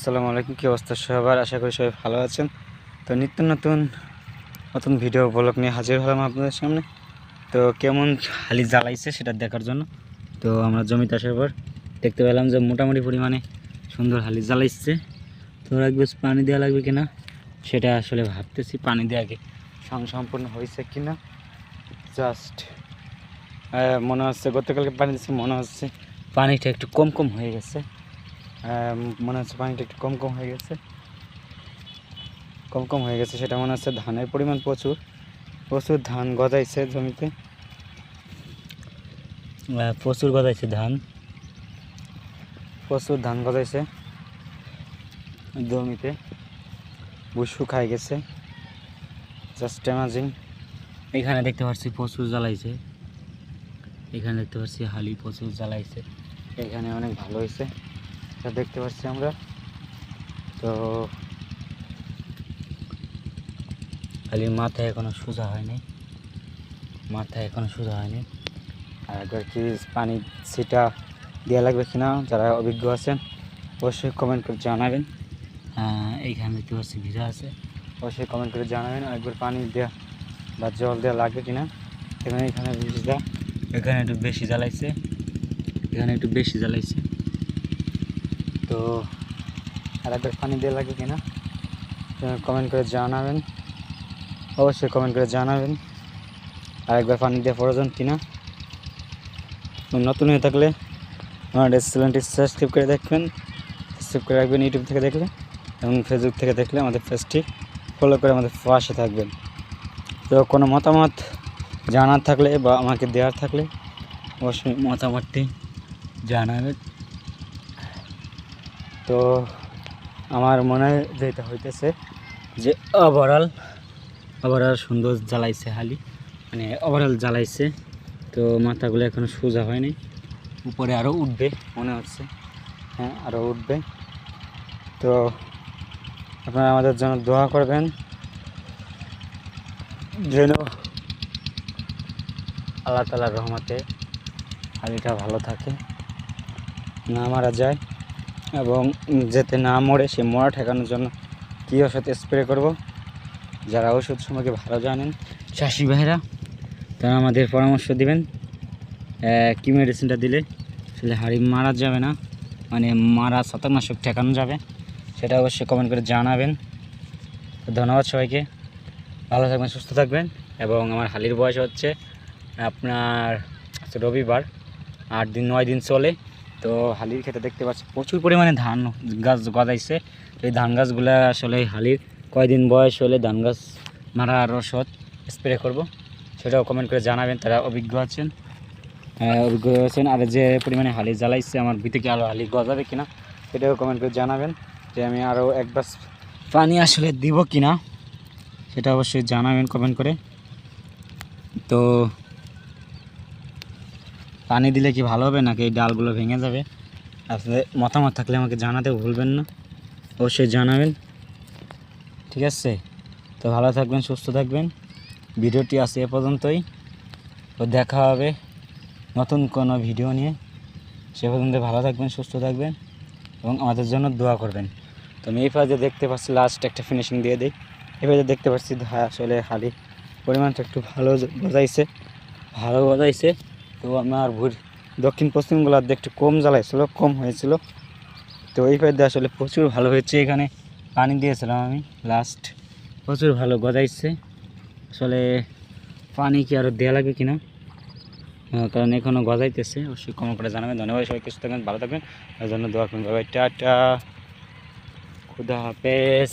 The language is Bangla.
আসসালামু আলাইকুম, কী অবস্থা সবার? আশা করি সবাই ভালো আছেন। তো নিত্য নতুন নতুন ভিডিও ব্লগ নিয়ে হাজির হলাম আপনাদের সামনে। তো কেমন হালি জ্বালাইছে সেটা দেখার জন্য। তো আমরা জমিতে আসার পর দেখতে পেলাম যে মোটামুটি পরিমাণে সুন্দর হালি জ্বালাইছে। তো একবার পানি দেওয়া লাগবে কিনা সেটা আসলে ভাবতেছি, পানি দেওয়া আগে সং সম্পূর্ণ হয়েছে কিনা। জাস্ট মনে হচ্ছে গতকালকে পানি দিচ্ছে মনে হচ্ছে পানিটা একটু কম কম হয়ে গেছে। মনে হচ্ছে পানিটা একটু কম কম হয়ে গেছে। কম কম হয়ে গেছে সেটা মনে হচ্ছে ধানের পরিমাণ প্রচুর। প্রচুর ধান গজাইছে জমিতে। প্রচুর গজাইছে ধান। প্রচুর ধান গজাইছে জমিতে। বুসু খাই গেছে। জাস্ট অ্যামাজিং এখানে দেখতে পাচ্ছি প্রচুর জ্বালাইছে। এখানে দেখতে পাচ্ছি হালি প্রচুর জ্বালাইছে। এখানে অনেক ভালো হয়েছে। তা দেখতে পাচ্ছি আমরা। তো হালির মাথায় এখনও সোজা হয়নি। মাথায় এখনও সোজা হয়নি। আর একবার কি পানি সেটা দেওয়া লাগবে কিনা, যারা অভিজ্ঞ আছেন, অবশ্যই কমেন্ট করে জানাবেন। এইখানে দেখতে পাচ্ছি ভিজা আছে। অবশ্যই কমেন্ট করে জানাবেন একবার পানি দেওয়া বা জল দেওয়া লাগবে কিনা। এখানে এখানে ভিজা। এখানে একটু বেশি জ্বালাইছে। এখানে একটু বেশি জ্বালাইছে। তো আর একবার পানি দেওয়া লাগবে কিনা কমেন্ট করে জানাবেন। অবশ্যই কমেন্ট করে জানাবেন। আর একবার পানি দেওয়া প্রয়োজন কিনা। নতুন হয়ে থাকলে আমাদের চ্যানেলটি সাবস্ক্রাইব করে দেখবেন। সাবস্ক্রাইব করে রাখবেন ইউটিউব থেকে দেখলে এবং ফেসবুক থেকে দেখলে আমাদের পেজটি ফলো করে আমাদের পাশে থাকবেন। তো কোনো মতামত জানার থাকলে বা আমাকে দেওয়ার থাকলে অবশ্যই মতামতটি জানাবেন। তো আমার মনে যেটা হইতেছে যে ওভারঅল ওভারঅল সুন্দর জ্বালাইছে হালি। মানে ওভারঅল জ্বালাইছে। তো মাথাগুলো এখনও সোজা হয়নি। উপরে আরও উঠবে, মনে হচ্ছে। হ্যাঁ আরও উঠবে। তো আপনারা আমাদের জন্য দোয়া করবেন। যেন আল্লাহ তালার রহমতে হালিটা ভালো থাকে, না মারা যায়। এবং যেতে না মরে সে মরা ঠেকানোর জন্য কী ওষুধ স্প্রে করব? যারা ওষুধ সম্পর্কে ভালো জানেন, চাষি ভাইরা, তারা আমাদের পরামর্শ দিবেন। কী মেডিসিনটা দিলে আসলে হাড়ি মারা যাবে না? মানে মারা শতকনাশক ঠেকানো যাবে? সেটা অবশ্যই কমেন্ট করে জানাবেন। ধন্যবাদ সবাইকে। ভালো থাকবেন, সুস্থ থাকবেন। এবং আমার হালির বয়স হচ্ছে আপনার রবিবার, আট দিন, নয় দিন চলে। তো হালির ক্ষেত্রে দেখতে পাচ্ছি প্রচুর পরিমাণে ধান গাছ গজাইছে। তো এই ধান গাছগুলো আসলে হালির কয়দিন বয়স হলে ধান গাছ মারার ওষুধ স্প্রে করব, সেটাও কমেন্ট করে জানাবেন, তারা অভিজ্ঞ আছেন। অভিজ্ঞ আছেন। আর যে পরিমাণে হালি জ্বালাইছে, আমার ভিতরে আরও হালি গজাবে কিনা, সেটাও কমেন্ট করে জানাবেন। যে আমি আরও এক গ্লাস পানি আসলে দিব কিনা, সেটা অবশ্যই জানাবেন কমেন্ট করে। তো পানি দিলে কি ভালো হবে নাকি এই ডালগুলো ভেঙে যাবে? আপনাদের মতামত থাকলে আমাকে জানাতে ভুলবেন না। অবশ্যই জানাবেন। ঠিক আছে? তো ভালো থাকবেন, সুস্থ থাকবেন। ভিডিওটি আছে এ পর্যন্তই। তো দেখা হবে নতুন কোনো ভিডিও নিয়ে। সে পর্যন্ত ভালো থাকবেন, সুস্থ থাকবেন এবং আমাদের জন্য দোয়া করবেন। তো আমি এই পাশে দেখতে পাচ্ছি লাস্ট একটা ফিনিশিং দিয়ে দিই। এবারে দেখতে পাচ্ছি আসলে হালি পরিমাণটা একটু ভালো গজাইছে। ভালো গজাইছে। তো আমার ভুর দক্ষিণ পশ্চিমগুলো একটু কম জ্বালাইছিল, কম হয়েছিল। তো এই পাশে আসলে প্রচুর ভালো হয়েছে এখানে। পানি দিয়েছিলাম আমি লাস্ট প্রচুর ভালো গজাইছে। আসলে পানি কি আরও দেওয়া লাগবে কিনা? কারণ এখনও গজাইতেছে। অবশ্যই কম করে জানাবেন। ধন্যবাদ সবাই কিছু থাকবেন, ভালো থাকবেন। তার জন্য দোয়া করবেন। টাটা। খুদা হাফেজ।